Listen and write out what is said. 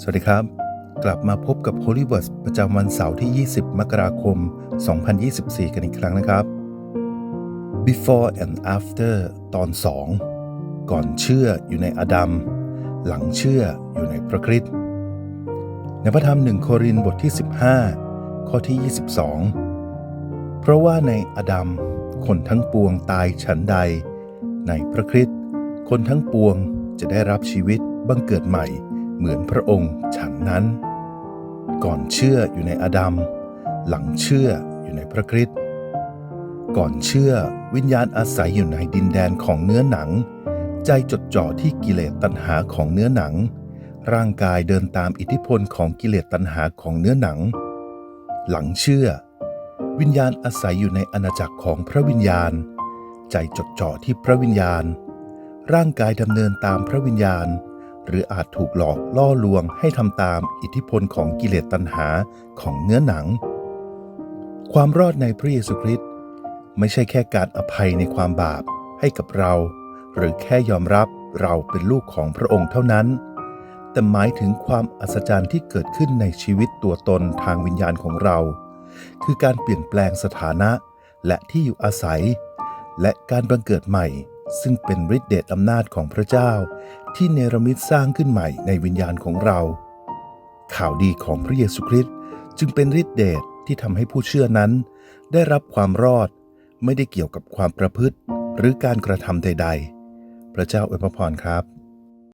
สวัสดีครับ กลับมาพบกับ Holy Words ประจำวันเสาร์ที่ 20 มกราคม 2024 กันอีกครั้งนะครับ Before and After ตอน 2 ก่อนเชื่ออยู่ในอดัม หลังเชื่ออยู่ในพระคริสต์ในพระธรรมหนึ่งโครินบทที่ 15 ข้อที่ 22 เพราะว่าในอดัมคนทั้งปวงตายฉันใด ในพระคริสต์คนทั้งปวงจะได้รับชีวิตบังเกิดใหม่ เหมือนพระองค์ฉันนั้น ก่อนเชื่ออยู่ในอดัม หลังเชื่ออยู่ในพระคริสต์ก่อนเชื่อวิญญาณอาศัยอยู่ในดินแดนของเนื้อหนัง ใจจดจ่อที่กิเลสตัณหาของเนื้อหนัง ร่างกายเดินตามอิทธิพลของกิเลสตัณหาของเนื้อหนัง หลังเชื่อ วิญญาณอาศัยอยู่ในอาณาจักรของพระวิญญาณ ใจจดจ่อที่พระวิญญาณ ร่างกายดำเนินตามพระวิญญาณ หรืออาจถูกหลอกล่อลวงให้ทำตามอิทธิพลของกิเลสตัณหาของเนื้อหนัง ความรอดในพระเยซูคริสต์ไม่ใช่แค่การอภัยในความบาปให้กับเรา หรือแค่ยอมรับเราเป็นลูกของพระองค์เท่านั้น แต่หมายถึงความอัศจรรย์ที่เกิดขึ้นในชีวิตตัวตนทางวิญญาณของเรา คือการเปลี่ยนแปลงสถานะและที่อยู่อาศัย และการบังเกิดใหม่ซึ่งเป็นฤทธิเดชอำนาจของพระเจ้า ที่เนรมิตสร้างขึ้นใหม่ในวิญญาณของเรา ข่าวดีของพระเยซูคริสต์จึงเป็นฤทธิเดชที่ทำให้ผู้เชื่อนั้น ได้รับความรอดไม่ได้เกี่ยวกับความประพฤติ หรือการกระทำใด ๆ พระเจ้าอวยพรครับ